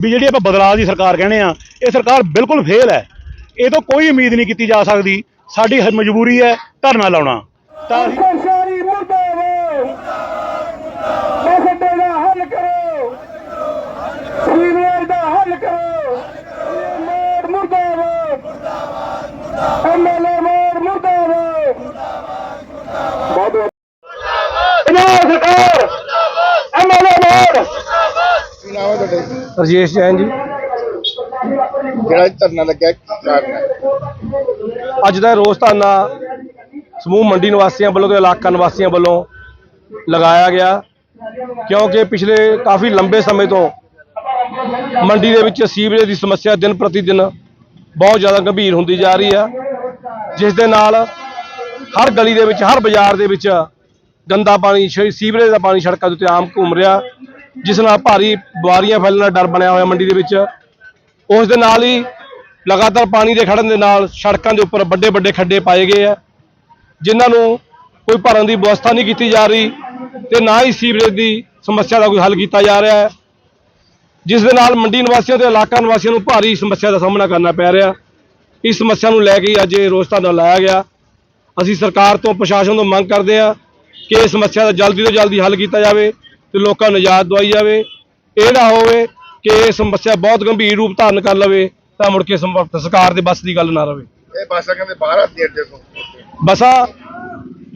ਵੀ ਜਿਹੜੀ ਆਪਾਂ ਬਦਲਾਅ ਦੀ ਸਰਕਾਰ ਕਹਿੰਦੇ ਆ ਇਹ ਸਰਕਾਰ ਬਿਲਕੁਲ ਫੇਲ ਹੈ। ਇਹ ਤੋਂ ਕੋਈ ਉਮੀਦ ਨਹੀਂ ਕੀਤੀ ਜਾ ਸਕਦੀ। ਸਾਡੀ ਮਜਬੂਰੀ ਹੈ ਧਰਨਾ ਲਾਉਣਾ। ਤਾਂ ਅਸੀਂ ਸਰਕਾਰੀ ਮੁਰਦਾਬਾਦ। ਮਸਲੇ ਦਾ ਹੱਲ ਕਰੋ। ਸੀਨੀਅਰ ਦਾ ਹੱਲ ਕਰੋ। ਮੋੜ ਮੁਰਦਾਬਾਦ। ਐਮਐਲਏ ਮੋੜ। ਨਾਮ ਹੈ ਤੁਹਾਡੇ? ਰਜੇਸ਼ ਜੈਨ ਜੀ। ਜਿਹੜਾ ਅੱਜ ਧਰਨਾ ਲੱਗਿਆ ਕੀ ਕਾਰਨ ਹੈ? ਅੱਜ ਦਾ ਰੋਸ ਧਰਨਾ ਸਮੂਹ ਮੰਡੀ ਨਿਵਾਸੀਆਂ ਵੱਲੋਂ ਤੇ ਇਲਾਕਾ ਨਿਵਾਸੀਆਂ ਵੱਲੋਂ ਲਗਾਇਆ ਗਿਆ ਕਿਉਂਕਿ ਪਿਛਲੇ ਕਾਫੀ ਲੰਬੇ ਸਮੇਂ ਤੋਂ ਮੰਡੀ ਦੇ ਵਿੱਚ ਸੀਵਰੇਜ ਦੀ ਸਮੱਸਿਆ ਦਿਨ ਪ੍ਰਤੀ ਦਿਨ ਬਹੁਤ ਜ਼ਿਆਦਾ ਗੰਭੀਰ ਹੁੰਦੀ ਜਾ ਰਹੀ ਆ। ਜਿਸ ਦੇ ਨਾਲ ਹਰ ਗਲੀ ਦੇ ਵਿੱਚ ਹਰ ਬਾਜ਼ਾਰ ਦੇ ਵਿੱਚ ਗੰਦਾ ਪਾਣੀ ਸ਼- ਸੀਵਰੇਜ ਦਾ ਪਾਣੀ ਸੜਕਾਂ ਦੇ ਉੱਤੇ ਆਮ ਘੁੰਮ ਰਿਹਾ। ਜਿਸ ਨਾਲ ਭਾਰੀ ਬਿਮਾਰੀਆਂ ਫੈਲਣ ਦਾ ਡਰ ਬਣਿਆ ਹੋਇਆ ਮੰਡੀ ਦੇ ਵਿੱਚ। ਉਸ ਦੇ ਨਾਲ ਹੀ ਲਗਾਤਾਰ ਪਾਣੀ ਦੇ ਖੜਨ ਦੇ ਨਾਲ ਸੜਕਾਂ ਦੇ ਉੱਪਰ ਵੱਡੇ ਵੱਡੇ ਖੱਡੇ ਪਾਏ ਗਏ ਆ, ਜਿਨ੍ਹਾਂ ਨੂੰ ਕੋਈ ਭਰਨ ਦੀ ਵਿਵਸਥਾ ਨਹੀਂ ਕੀਤੀ ਜਾ ਰਹੀ ਤੇ ਨਾ ਹੀ ਸੀਵਰੇਜ ਦੀ ਸਮੱਸਿਆ ਦਾ ਕੋਈ ਹੱਲ ਕੀਤਾ ਜਾ ਰਿਹਾ ਹੈ। ਜਿਸ ਦੇ ਨਾਲ ਮੰਡੀ ਨਿਵਾਸੀਆਂ ਤੇ ਇਲਾਕਾ ਨਿਵਾਸੀਆਂ ਨੂੰ ਭਾਰੀ ਸਮੱਸਿਆ ਦਾ ਸਾਹਮਣਾ ਕਰਨਾ ਪੈ ਰਿਹਾ। ਇਸ ਸਮੱਸਿਆ ਨੂੰ ਲੈ ਕੇ ਹੀ ਅੱਜ ਇਹ ਰੋਸ ਧਰਨਾ ਲਾਇਆ ਗਿਆ। ਅਸੀਂ ਸਰਕਾਰ ਤੋਂ, ਪ੍ਰਸ਼ਾਸਨ ਤੋਂ ਮੰਗ ਕਰਦੇ ਹਾਂ ਕਿ ਇਸ ਸਮੱਸਿਆ ਦਾ ਜਲਦੀ ਤੋਂ ਜਲਦੀ ਹੱਲ ਕੀਤਾ ਜਾਵੇ। ਤੇ ਲੋਕਾਂ ਨੂੰ ਨਿਜਾਤ ਦਵਾਈ ਜਾਵੇ ਇਹ ਨਾ ਹੋਵੇ ਕਿ ਇਹ ਸਮੱਸਿਆ ਬਹੁਤ ਗੰਭੀਰ ਰੂਪ ਧਾਰਨ ਕਰ ਲਵੇ ਤਾਂ ਮੁੜ ਕੇ ਸੰਭ- ਸਰਕਾਰ ਦੇ ਬਸ ਦੀ ਗੱਲ ਨਾ ਰਵੇ। ਇਹ ਬਾਸਾ ਕਹਿੰਦੇ ਬਾਹਰ ਆਤੀ ਅੱਡੇ ਤੋਂ। ਬਸਾਂ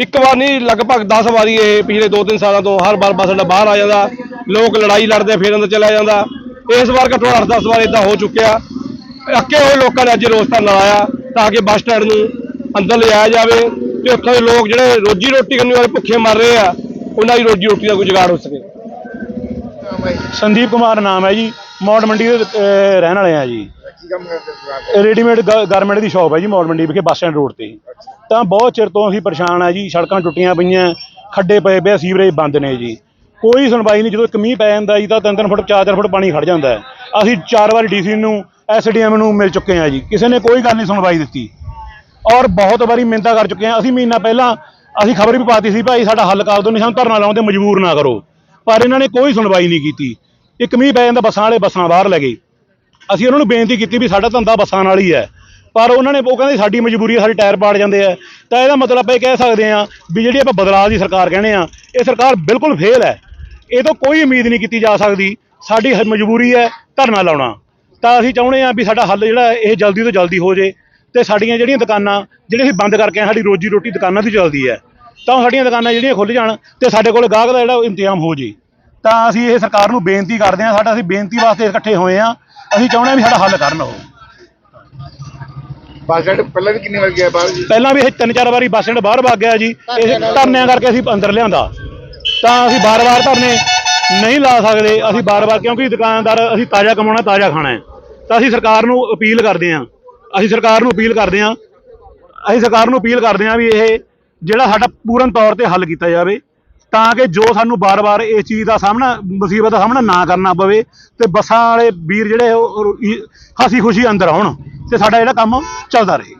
ਇੱਕ ਵਾਰ ਨਹੀਂ ਲਗਭਗ 10 ਵਾਰੀ ਇਹ ਪਿਛਲੇ 2-3 ਸਾਲਾਂ ਤੋਂ ਹਰ ਵਾਰ ਬੱਸ ਅੱਡਾ ਬਾਹਰ ਆ ਜਾਂਦਾ ਲੋਕ ਲੜਾਈ ਲੜਦੇ ਫਿਰ ਅੰਦਰ ਚਲਾ ਜਾਂਦਾ। ਇਸ ਵਾਰ ਘੱਟੋ ਘੱਟ 10 ਵਾਰ ਇਦਾਂ ਹੋ ਚੁੱਕਿਆ। ਅੱਕੇ ਹੋਏ ਲੋਕਾਂ ਨੇ ਅੱਜ ਰੋਸ ਧਰਨਾ ਲਾਇਆ ਤਾਂ ਕਿ ਬੱਸ ਸਟੈਂਡ ਨੂੰ ਅੰਦਰ ਲਿਜਾਇਆ ਜਾਵੇ ਤੇ ਉੱਥੋਂ ਦੇ ਲੋਕ ਜਿਹੜੇ ਰੋਜੀ ਰੋਟੀ ਕਰਨ ਵਾਲੇ ਭੁੱਖੇ ਮਰ ਰਹੇ ਆ ਉਹਨਾਂ ਦੀ ਰੋਜੀ ਰੋਟੀ ਦਾ ਕੋਈ ਜੁਗਾੜ ਹੋ ਸਕੇ। ਸੰਦੀਪ ਕੁਮਾਰ ਨਾਮ ਹੈ ਜੀ ਮੌੜ ਮੰਡੀ ਦੇ ਅਹ, ਰਹਿਣ ਵਾਲੇ ਆ ਜੀ। ਕੀ ਕੰਮ ਕਰਦੇ ਦੁਕਾਨ ਰੈਡੀਮੇਡ ਗਾਰਮੈਂਟ ਦੀ ਸ਼ਾਪ ਹੈ ਜੀ ਮੌੜ ਮੰਡੀ ਵਿਖੇ ਬੱਸ ਸਟੈਂਡ ਰੋਡ ਤੇ। ਤਾਂ ਬਹੁਤ ਚਿਰ ਤੋਂ ਅਸੀਂ ਪਰੇਸ਼ਾਨ ਆ ਜੀ ਸੜਕਾਂ ਟੁੱਟੀਆਂ ਪਈਆਂ ਖੱਡੇ ਪਏ ਪਏ ਆ ਸੀਵਰੇਜ ਬੰਦ ਨੇ ਜੀ। ਕੋਈ ਸੁਣਵਾਈ ਨਹੀਂ ਜਦੋਂ ਇੱਕ ਮੀਂਹ ਪੈ ਜਾਂਦਾ ਜੀ ਤਾਂ ਤਿੰਨ ਤਿੰਨ ਫੁੱਟ ਚਾਰ ਚਾਰ ਫੁੱਟ ਪਾਣੀ ਖੜ ਜਾਂਦਾ ਹੈ। ਅਸੀਂ ਚਾਰ ਵਾਰ ਡੀਸੀ ਨੂੰ ਐਸਡੀਐਮ ਨੂੰ ਮਿਲ ਚੁੱਕੇ ਆ ਜੀ। ਕਿਸੇ ਨੇ ਕੋਈ ਗੱਲ ਨਹੀਂ ਸੁਣਵਾਈ ਦਿੱਤੀ। ਔਰ ਬਹੁਤ ਵਾਰੀ ਮਿੰਤਾ ਕਰ ਚੁੱਕੇ ਆ। ਅਸੀਂ ਮਹੀਨਾ ਪਹਿਲਾਂ ਅਸੀਂ ਖਬਰ ਵੀ ਪਾਤੀ ਸੀ ਭਾਈ, ਸਾਡਾ ਹੱਲ ਕਰ ਦਿਓ, ਨਹੀਂ ਸਾਨੂੰ ਧਰਨਾ ਲਾਉਣ ਤੇ ਮਜਬੂਰ ਨਾ ਕਰੋ। ਪਰ ਇਹਨਾਂ ਨੇ ਕੋਈ ਸੁਣਵਾਈ ਨਹੀਂ ਕੀਤੀ। ਇੱਕ ਮੀਂਹ ਪੈ ਜਾਂਦਾ, ਬੱਸਾਂ ਵਾਲੇ ਬੱਸਾਂ ਬਾਹਰ ਲੈ ਗਏ। ਅਸੀਂ ਉਹਨਾਂ ਨੂੰ ਬੇਨਤੀ ਕੀਤੀ ਵੀ ਸਾਡਾ ਧੰਦਾ ਬੱਸਾਂ ਨਾਲ ਹੀ ਹੈ। ਪਰ ਉਹਨਾਂ ਨੇ, ਉਹ ਕਹਿੰਦੇ ਸਾਡੀ ਮਜਬੂਰੀ ਹੈ ਸਾਡੇ ਟਾਇਰ ਪਾੜ ਜਾਂਦੇ ਆ। ਤਾਂ ਇਹਦਾ ਮਤਲਬ ਆਪਾਂ ਇਹ ਕਹਿ ਸਕਦੇ ਆ ਵੀ ਜਿਹੜੀ ਆਪਾਂ ਬਦਲਾਅ ਦੀ ਸਰਕਾਰ ਕਹਿੰਦੇ ਆ ਇਹ ਸਰਕਾਰ ਬਿਲਕੁਲ ਫੇਲ ਹੈ। ਇਹ ਤੋਂ ਕੋਈ ਉਮੀਦ ਨਹੀਂ ਕੀਤੀ ਜਾ ਸਕਦੀ। ਸਾਡੀ ਹ- ਮਜਬੂਰੀ ਹੈ ਧਰਨਾ ਲਾਉਣਾ। ਤਾਂ ਅਸੀਂ ਚਾਹੁੰਦੇ ਆ ਵੀ ਸਾਡਾ ਹੱਲ ਜਿਹੜਾ ਇਹ ਜਲਦੀ ਤੋਂ ਜਲਦੀ ਹੋ ਜੇ। ਤੇ ਸਾਡੀਆਂ ਜਿਹੜੀਆਂ ਦੁਕਾਨਾਂ ਜਿਹੜੀਆਂ ਅਸੀਂ ਬੰਦ ਕਰਕੇ ਆਏ, ਸਾਡੀ ਰੋਜੀ ਰੋਟੀ ਦੁਕਾਨਾਂ ਦੀ ਚੱਲਦੀ ਹੈ। ਤਾਂ ਸਾਡੀਆਂ ਦੁਕਾਨਾਂ ਜਿਹੜੀਆਂ ਖੁੱਲ ਜਾਣ ਤੇ ਸਾਡੇ ਕੋਲ ਗਾਹਕ ਦਾ ਜਿਹੜਾ ਉਹ ਇੰਤਜ਼ਾਮ ਹੋ ਜੇ। ਤਾਂ ਅਸੀਂ ਇਹ ਸਰਕਾਰ ਨੂੰ ਬੇਨਤੀ ਕਰਦੇ ਹਾਂ ਸਾਡਾ ਅਸੀਂ ਬੇਨਤੀ ਵਾਸਤੇ ਇਕੱਠੇ ਹੋਏ ਆ ਅਸੀਂ ਚਾਹੁੰਦੇ ਹਾਂ ਵੀ ਸਾਡਾ ਹੱਲ ਕਰਨ ਉਹ। ਬੱਸ ਸਟੈਂਡ ਪਹਿਲਾਂ ਵੀ ਕਿੰਨੀ ਵਾਰ ਗਿਆ ਬਾਹਰ ਜੀ? ਪਹਿਲਾਂ ਵੀ ਇਹ ਤਿੰਨ ਚਾਰ ਵਾਰੀ ਬੱਸ ਸਟੈਂਡ ਬਾਹਰ ਵਗ ਗਿਆ ਜੀ। ਇਹ ਧਰਨਿਆਂ ਕਰਕੇ ਅਸੀਂ ਅੰਦਰ ਲਿਆਂਦਾ। ਤਾਂ ਅਸੀਂ ਬਾਰ-ਬਾਰ ਧਰਨੇ ਨਹੀਂ ਲਾ ਸਕਦੇ। ਅਸੀਂ ਬਾਰ-ਬਾਰ ਕਿਉਂਕਿ ਦੁਕਾਨਦਾਰ ਅਸੀਂ ਤਾਜ਼ਾ ਕਮਾਉਣਾ ਤਾਜ਼ਾ ਖਾਣਾ ਹੈ। ਤਾਂ ਅਸੀਂ ਸਰਕਾਰ ਨੂੰ ਅਪੀਲ ਕਰਦੇ ਹਾਂ ਅਸੀਂ ਸਰਕਾਰ ਨੂੰ ਅਪੀਲ ਕਰਦੇ ਹਾਂ, ਅਸੀਂ ਸਰਕਾਰ ਨੂੰ ਅਪੀਲ ਕਰਦੇ ਹਾਂ ਵੀ ਇਹ ਜਿਹੜਾ ਸਾਡਾ ਪੂਰਨ ਤੌਰ ਤੇ ਹੱਲ ਕੀਤਾ ਜਾਵੇ, ਤਾਂ ਕਿ ਜੋ ਸਾਨੂੰ ਬਾਰ-ਬਾਰ ਇਸ ਚੀਜ਼ ਦਾ ਸਾਹਮਣਾ, ਮੁਸੀਬਤ ਦਾ ਸਾਹਮਣਾ ਨਾ ਕਰਨਾ ਪਵੇ ਤੇ ਬੱਸਾਂ ਵਾਲੇ ਵੀਰ ਜਿਹੜੇ ਉਹ ਹਾਸੀ ਖੁਸ਼ੀ ਅੰਦਰ ਆਉਣ ਤੇ ਸਾਡਾ ਜਿਹੜਾ ਕੰਮ ਚੱਲਦਾ ਰਹੇ।